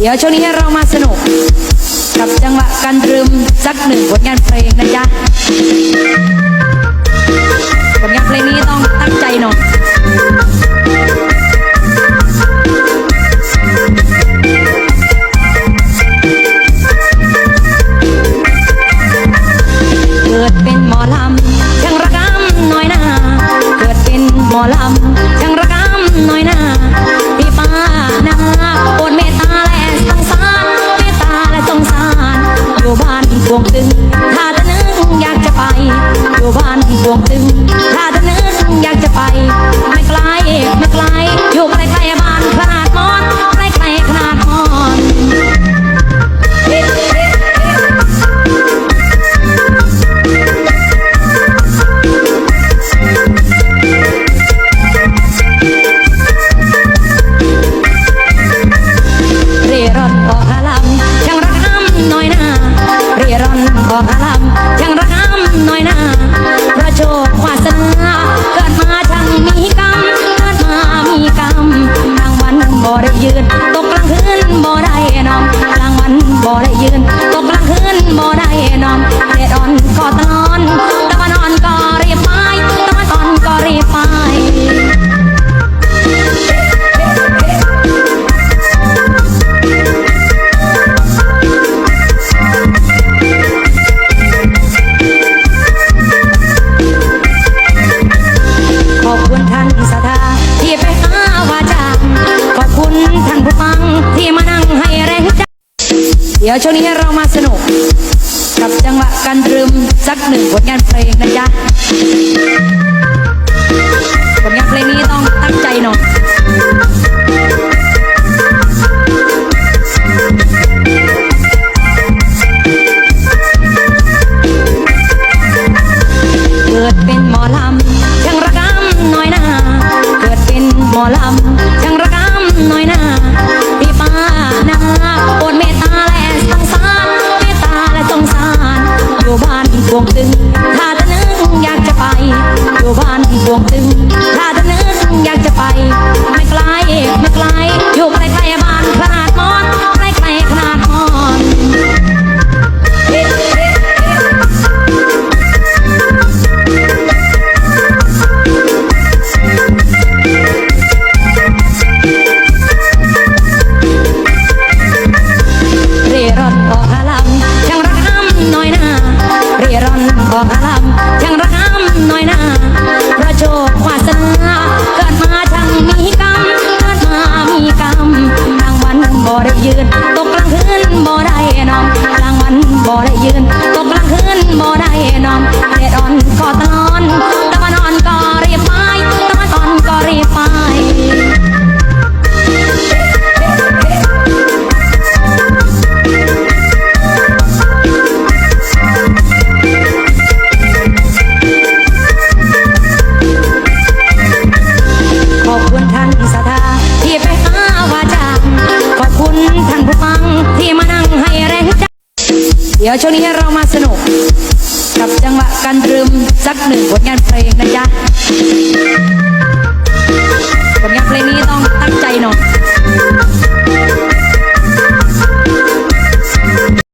เดี๋ยวช่วงนี้เรามาสนุก กับจังหวะการตรึมสักหนึ่งผลงานเพลงนะจ๊ะ อกอาลำช่างระกำน้อยหนาเพระโชควาสนาเกิดมาช่างมีกรรมเกิดมามีกรรมกลางวันบ่ได้ยืน ตกกลางคืนบ่ได้นอนกลางวันบ่ได้ยืน ตกกลางคืนบ่ได้นอนเด็ดอ่อนก็ตลอน เดี๋ยวช่วงนี้เรามาสนุก กับจังหวะการรึมสักหนึ่งผลงานเพลงนะจ๊ะผลงานเพลงนี้ต้องตั้งใจหน่อยเกิดเป็นหมอลำช่างระกำน้อยหนาเกิดเป็นหมอลำช่างระกำน้อยหน้า บ้ อกอาลัมยังรักน้ำน้อยหนา ศรัทธาที่ไปหาวาจาขอบคุณท่านผู้ฟังที่มานั่งให้แรงใจเดี๋ยวช่วงนี้เรามาสนุก กับจังหวะการตรึมสักหนึ่งผลงานเพลงนะจ๊ะ